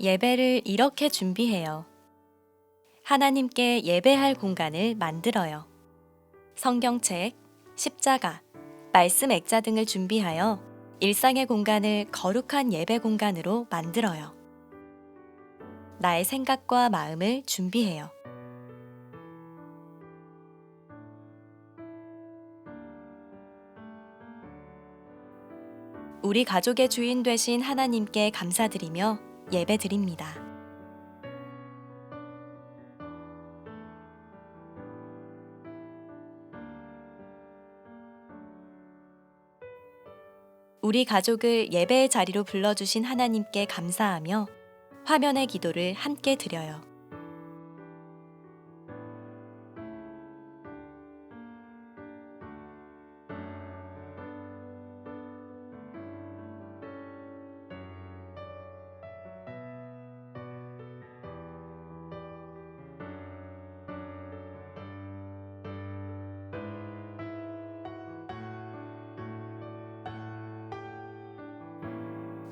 예배를 이렇게 준비해요. 하나님께 예배할 공간을 만들어요. 성경책, 십자가, 말씀 액자 등을 준비하여 일상의 공간을 거룩한 예배 공간으로 만들어요. 나의 생각과 마음을 준비해요. 우리 가족의 주인 되신 하나님께 감사드리며 예배 드립니다. 우리 가족을 예배의 자리로 불러주신 하나님께 감사하며 화면의 기도를 함께 드려요.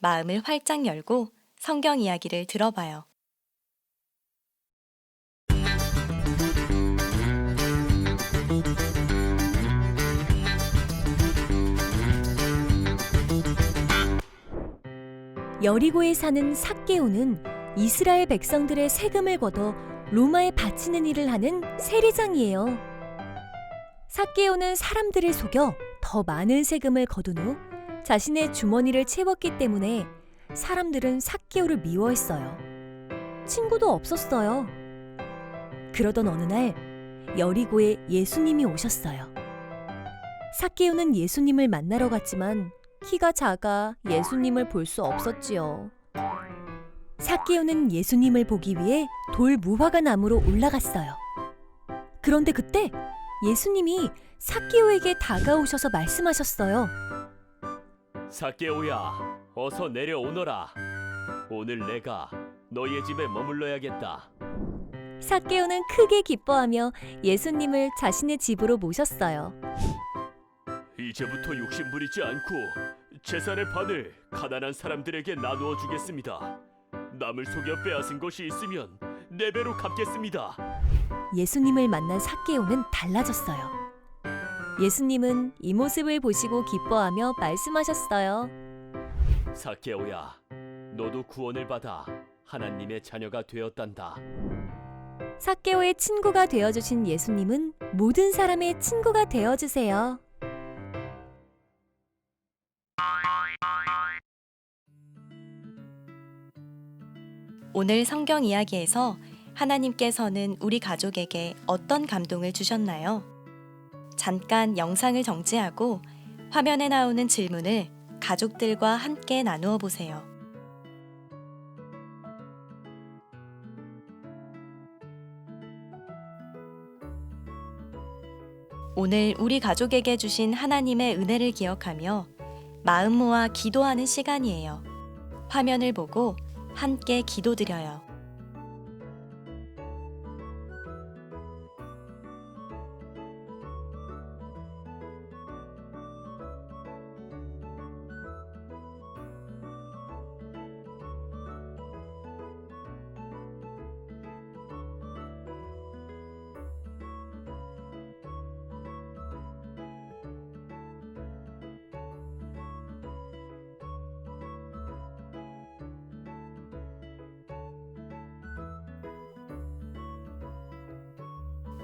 마음을 활짝 열고 성경 이야기를 들어봐요. 여리고에 사는 삭개오는 이스라엘 백성들의 세금을 걷어 로마에 바치는 일을 하는 세리장이에요. 삭개오는 사람들을 속여 더 많은 세금을 거둔 후 자신의 주머니를 채웠기 때문에 사람들은 삭개오를 미워했어요. 친구도 없었어요. 그러던 어느 날 여리고에 예수님이 오셨어요. 삭개오는 예수님을 만나러 갔지만 키가 작아 예수님을 볼 수 없었지요. 삭개오는 예수님을 보기 위해 돌 무화과 나무로 올라갔어요. 그런데 그때 예수님이 삭개오에게 다가오셔서 말씀하셨어요. 사케오야, 어서 내려오너라. 오늘 내가 너의 집에 머물러야겠다. 삭개오는 크게 기뻐하며 예수님을 자신의 집으로 모셨어요. 이제부터 욕심 부리지 않고 재산의 반을 가난한 사람들에게 나누어 주겠습니다. 남을 속여 빼앗은 것이 있으면 네 배로 갚겠습니다. 예수님을 만난 삭개오는 달라졌어요. 예수님은 이 모습을 보시고 기뻐하며 말씀하셨어요. 사케오야, 너도 구원을 받아 하나님의 자녀가 되었단다. 삭개오의 친구가 되어주신 예수님은 모든 사람의 친구가 되어주세요. 오늘 성경 이야기에서 하나님께서는 우리 가족에게 어떤 감동을 주셨나요? 잠깐 영상을 정지하고 화면에 나오는 질문을 가족들과 함께 나누어 보세요. 오늘 우리 가족에게 주신 하나님의 은혜를 기억하며 마음 모아 기도하는 시간이에요. 화면을 보고 함께 기도드려요.